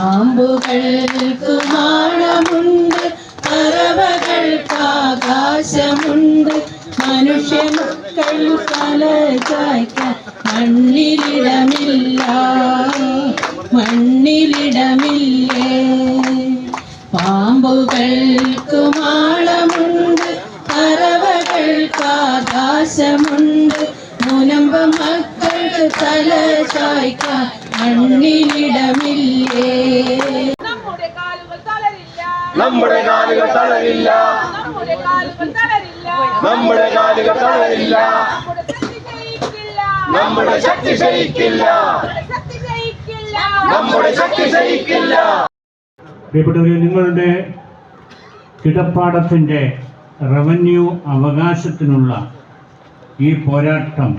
പാമ്പുകൾക്ക് മാളമുണ്ട് പറവകൾക്ക് ആകാശമുണ്ട്. മനുഷ്യ മക്കൾ തല ചായ്ക്കാൻ മണ്ണിലിടമില്ല. മണ്ണിലിടമില്ലേ? പാമ്പുകൾക്ക് മാളമുണ്ട് പറവകൾക്ക് ആകാശമുണ്ട്. മുനമ്പ മക്കൾക്ക് തല ചായ്ക്കാൻ മണ്ണിലിടമില്ലേ. നമ്മുടെ കാലുകൾ തളരില്ല. നമ്മുടെ കാലുകൾ തളരില്ല. നമ്മുടെ ശക്തി ശയിക്കില്ല നമ്മുടെ ശക്തി ശയിക്കില്ല പ്രിയപ്പെട്ടവരെ നിങ്ങളുടെ കിടപ്പാടത്തിന്റെ റവന്യൂ അവകാശത്തിനുള്ള ഈ പോരാട്ടം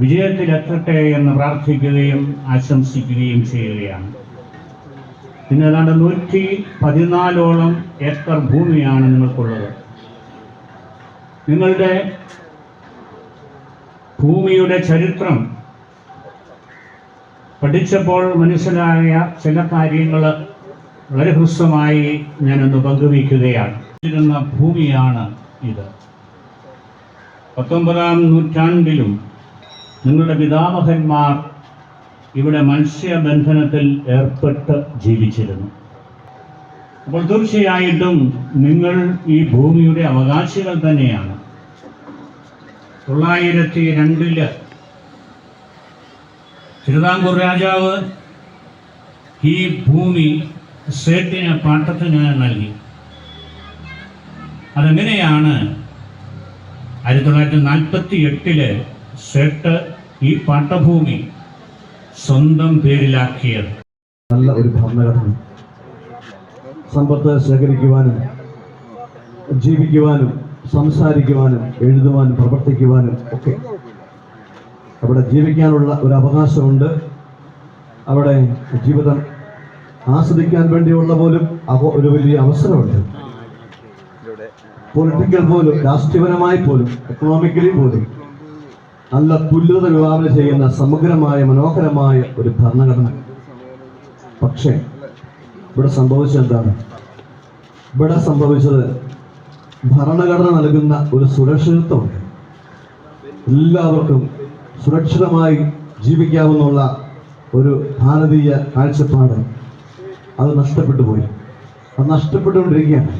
വിജയത്തിലെത്തട്ടെ എന്ന് പ്രാർത്ഥിക്കുകയും ആശംസിക്കുകയും ചെയ്യുകയാണ്. പിന്നെ ഏതാണ്ട് നൂറ്റി പതിനാലോളം ഏക്കർ ഭൂമിയാണ് നിങ്ങൾക്കുള്ളത്. നിങ്ങളുടെ ഭൂമിയുടെ ചരിത്രം പഠിച്ചപ്പോൾ മനസ്സിലായ ചില കാര്യങ്ങൾ വളരെ ഹ്രസ്വമായി ഞാനൊന്ന് പങ്കുവയ്ക്കുകയാണ്. ഇരുന്ന ഭൂമിയാണ് ഇത്. പത്തൊമ്പതാം നൂറ്റാണ്ടിലും നിങ്ങളുടെ പിതാമഹന്മാർ ഇവിടെ മത്സ്യബന്ധനത്തിൽ ഏർപ്പെട്ട് ജീവിച്ചിരുന്നു. അപ്പോൾ തീർച്ചയായിട്ടും നിങ്ങൾ ഈ ഭൂമിയുടെ അവകാശികൾ തന്നെയാണ്. തൊള്ളായിരത്തി രണ്ടിൽ തിരുവിതാംകൂർ രാജാവ് ഈ ഭൂമി സേട്ടിന് പാട്ടത്തിന് നൽകി. അതെങ്ങനെയാണ് ആയിരത്തി തൊള്ളായിരത്തി നാൽപ്പത്തി എട്ടിൽ സേട്ട് ഈ പാട്ടഭൂമി സ്വന്തം പേരിലാക്കിയത്. നല്ല ഒരു ഭരണഘടന. സമ്പത്ത് ശേഖരിക്കുവാനും ജീവിക്കുവാനും സംസാരിക്കുവാനും എഴുതുവാനും പ്രവർത്തിക്കുവാനും ഒക്കെ. അവിടെ ജീവിക്കാനുള്ള ഒരു അവകാശമുണ്ട്. അവിടെ ജീവിതം ആസ്വദിക്കാൻ വേണ്ടിയുള്ള പോലും ഒരു വലിയ അവസരമുണ്ട്. പൊളിറ്റിക്കൽ പോലും രാഷ്ട്രീയപരമായി പോലും എക്കണോമിക്കലി പോലും. നല്ല തുല്യത വിഭാവന ചെയ്യുന്ന സമഗ്രമായ മനോഹരമായ ഒരു ഭരണഘടന. പക്ഷേ ഇവിടെ സംഭവിച്ചത് എന്താണ്? ഇവിടെ സംഭവിച്ചത് ഭരണഘടന നൽകുന്ന ഒരു സുരക്ഷിതത്വം എല്ലാവർക്കും സുരക്ഷിതമായി ജീവിക്കാവുന്നുള്ള ഒരു ഭാരതീയ കാഴ്ചപ്പാട് അത് നഷ്ടപ്പെട്ടു പോയി അത് നഷ്ടപ്പെട്ടുകൊണ്ടിരിക്കുകയാണ്.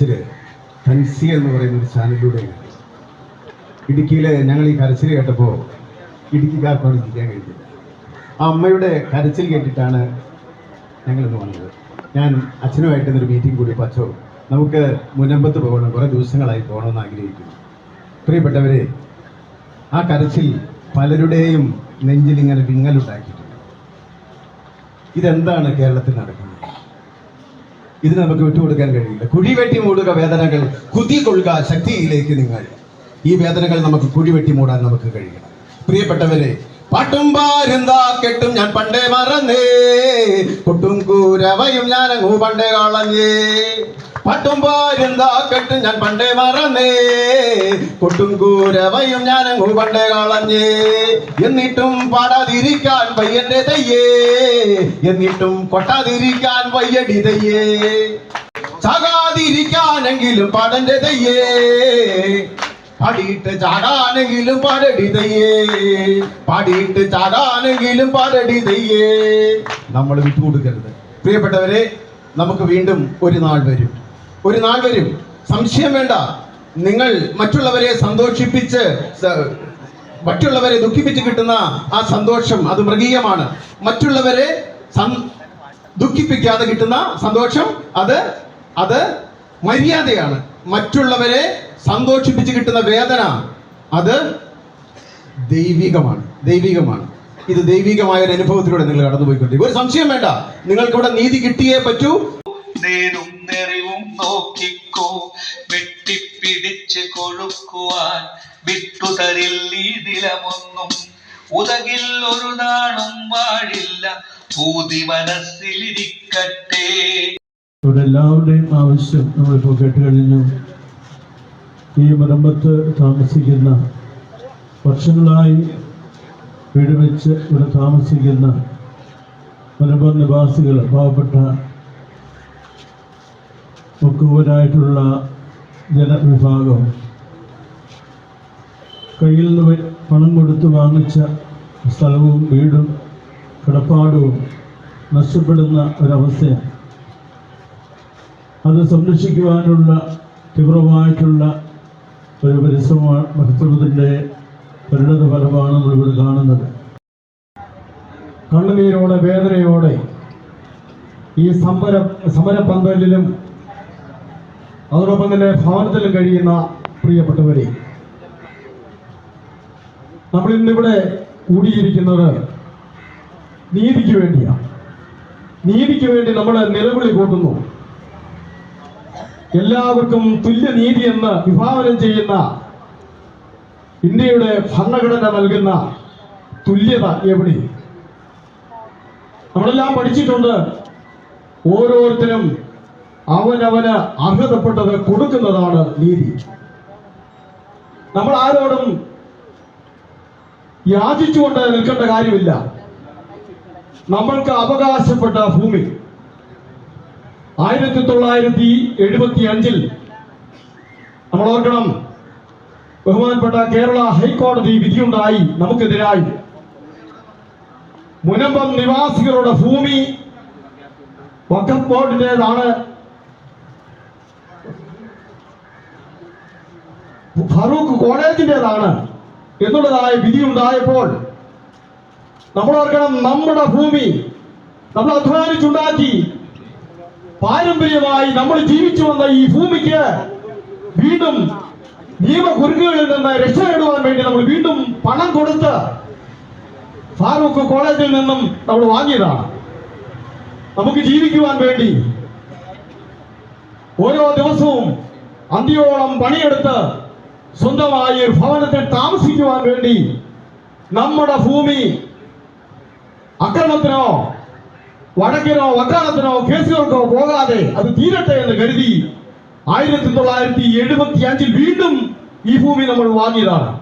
കരച്ചിൽ ഫെൻസി എന്ന് പറയുന്ന ഒരു ചാനലിലൂടെയാണ് ഇടുക്കിയിലെ ഞങ്ങൾ ഈ കരച്ചിൽ കേട്ടപ്പോൾ ഇടുക്കിക്കാർക്കാണ് ഇരിക്കാൻ കഴിഞ്ഞില്ല ആ അമ്മയുടെ കരച്ചിൽ കേട്ടിട്ടാണ് ഞങ്ങൾ ഇന്ന് വന്നത്. ഞാൻ അച്ഛനുമായിട്ട് ഇന്നൊരു മീറ്റിംഗ് കൂടി പച്ചോ നമുക്ക് മുനമ്പത്ത് പോകണം കുറേ ദിവസങ്ങളായി പോകണമെന്ന് ആഗ്രഹിക്കുന്നു. പ്രിയപ്പെട്ടവരെ ആ കരച്ചിൽ പലരുടെയും നെഞ്ചിൽ ഇങ്ങനെ വിങ്ങലുണ്ടാക്കിയിട്ടുണ്ട്. ഇതെന്താണ് കേരളത്തിൽ നടക്കുന്നത്? ഇത് നമുക്ക് വിട്ടുകൊടുക്കാൻ കഴിയില്ല. കുഴി വെട്ടി മൂടുക വേദനകൾ കുതി കൊള്ളുക ശക്തിയിലേക്ക് നിങ്ങൾ ഈ വേദനകൾ നമുക്ക് കുഴി വെട്ടി മൂടാൻ നമുക്ക് കഴിയണം. പ്രിയപ്പെട്ടവരെ പാട്ടും പാരുന്താ കെട്ടും ഞാൻ പണ്ടേ മറന്നേ. കൊട്ടും കൂരവയും ഞാൻ അങ്ങ് പണ്ടേ കളഞ്ഞേ. പാട്ടും പാരുന്താ കെട്ടും ഞാൻ പണ്ടേ മറന്നേ. കൊട്ടും കൂരവയും ഞാൻ അങ്ങ് പണ്ടേ കളഞ്ഞേ. എന്നിട്ടും പാടാതിരിക്കാൻ വയ്യന്റെ തയ്യേ. എന്നിട്ടും കൊട്ടാതിരിക്കാൻ വയ്യടി തയ്യേ. ചാകാതിരിക്കാനെങ്കിലും പാടന്റെ തയ്യേ. പാടിയിട്ട് ചാടാനെങ്കിലും പാടടി തയ്യേ. പാടിയിട്ട് ചാടാനെങ്കിലും പാടടി തയ്യേ. നമ്മൾ വിട്ടുകൊടുക്കരുത്. പ്രിയപ്പെട്ടവരെ നമുക്ക് വീണ്ടും ഒരു നാൾ വരും. ഒരു നാൾ വരും. സംശയം വേണ്ട. നിങ്ങൾ മറ്റുള്ളവരെ സന്തോഷിപ്പിച്ച് മറ്റുള്ളവരെ ദുഃഖിപ്പിച്ച് കിട്ടുന്ന ആ സന്തോഷം അത് മൃഗീയമാണ്. മറ്റുള്ളവരെ ദുഃഖിപ്പിക്കാതെ കിട്ടുന്ന സന്തോഷം അത് അത് മര്യാദയാണ്. മറ്റുള്ളവരെ സന്തോഷിപ്പിച്ച് കിട്ടുന്ന വേദന അത് ദൈവികമാണ്. ദൈവികമാണ്. ഇത് ദൈവികമായ ഒരു അനുഭവത്തിലൂടെ നിങ്ങൾ കടന്നുപോയിക്കൊണ്ടിരിക്കും. ഒരു സംശയം വേണ്ട. നിങ്ങൾക്ക് ഇവിടെ നീതി കിട്ടിയേ പറ്റൂ. നെറിവും നോക്കിക്കോ. വെട്ടിപ്പിടിച്ച് കൊഴുക്കുവാൻ വിട്ടുതരില്ല ഈ ദിലമൊന്നും ഉതകിൽ ഒരു നാണും വാഴില്ല. പൂതി മനസ്സിലിരിക്കട്ടെ. ഇവിടെ എല്ലാവരുടെയും ആവശ്യം നമ്മളിപ്പോൾ കേട്ട് കഴിഞ്ഞു ഈ മരമ്പത്ത് താമസിക്കുന്ന വർഷങ്ങളായി വീട് വെച്ച് ഇവിടെ താമസിക്കുന്ന മലബാർ നിവാസികൾ പാവപ്പെട്ട മുക്കുവരായിട്ടുള്ള ജനവിഭാഗം കയ്യിൽ നിന്ന് പണം കൊടുത്ത് വാങ്ങിച്ച സ്ഥലവും വീടും കിടപ്പാടവും നഷ്ടപ്പെടുന്ന ഒരവസ്ഥയാണ്. അത് സംരക്ഷിക്കുവാനുള്ള തീവ്രമായിട്ടുള്ള ഒരു പരിശ്രമമാണ് മഹത്വത്തിന്റെ പരിണത ഫലമാണ് നമ്മളിവിടെ കാണുന്നത്. കണ്ണുനീരോടെ വേദനയോടെ ഈ സമര സമരപന്തലിലും അതോടൊപ്പം തന്നെ ഭവനത്തിലും കഴിയുന്ന പ്രിയപ്പെട്ടവരെ നമ്മൾ ഇന്നിവിടെ കൂടിയിരിക്കുന്നത് നീതിക്ക് വേണ്ടിയാണ് നീതിക്ക് വേണ്ടി നമ്മൾ നിലവിളി കൂട്ടുന്നു. എല്ലാവർക്കും തുല്യ നീതി എന്ന് വിഭാവനം ചെയ്യുന്ന ഇന്ത്യയുടെ ഭരണഘടന നൽകുന്ന തുല്യത എവിടെ? നമ്മളെല്ലാം പഠിച്ചിട്ടുണ്ട്. ഓരോരുത്തരും അവനവന് അർഹതപ്പെട്ടത് കൊടുക്കുന്നതാണ് നീതി. നമ്മൾ ആരോടും യാചിച്ചുകൊണ്ട് നിൽക്കേണ്ട കാര്യമില്ല. നമ്മൾക്ക് അവകാശപ്പെട്ട ഭൂമി. ആയിരത്തി തൊള്ളായിരത്തി എഴുപത്തി അഞ്ചിൽ നമ്മൾ ഓർക്കണം ബഹുമാനപ്പെട്ട കേരള ഹൈക്കോടതി വിധിയുണ്ടായി നമുക്കെതിരായി. മുനമ്പം നിവാസികളുടെ ഭൂമി വഖഫ് ബോർഡിന്റെതാണ്. ഫറൂഖ് കോളേജിന്റെതാണ് എന്നുള്ളതായ വിധി ഉണ്ടായപ്പോൾ നമ്മൾ ഓർക്കണം നമ്മുടെ ഭൂമി നമ്മൾ അധ്വാനിച്ചുണ്ടാക്കി പാരമ്പര്യമായി നമ്മൾ ജീവിച്ചു വന്ന ഈ ഭൂമിക്ക് വീണ്ടും നിയമകുരുക്കുകളിൽ നിന്ന് രക്ഷ നേടുവാൻ വേണ്ടി നമ്മൾ വീണ്ടും പണം കൊടുത്ത് ഫാറൂഖ് കോളേജിൽ നിന്നും നമ്മൾ വാങ്ങിയതാണ്. നമുക്ക് ജീവിക്കുവാൻ വേണ്ടി ഓരോ ദിവസവും അന്ത്യോളം പണിയെടുത്ത് സ്വന്തമായി ഒരു ഭവനത്തിൽ താമസിക്കുവാൻ വേണ്ടി നമ്മുടെ ഭൂമി അക്രമത്തിനോ വടക്കിനോ വക്കാലത്തിനോ കേസുകൾക്കോ പോകാതെ അത് തീരട്ടെ എന്ന് കരുതി ആയിരത്തി തൊള്ളായിരത്തി എഴുപത്തി അഞ്ചിൽ വീണ്ടും ഈ ഭൂമി നമ്മൾ വാങ്ങിയതാണ്.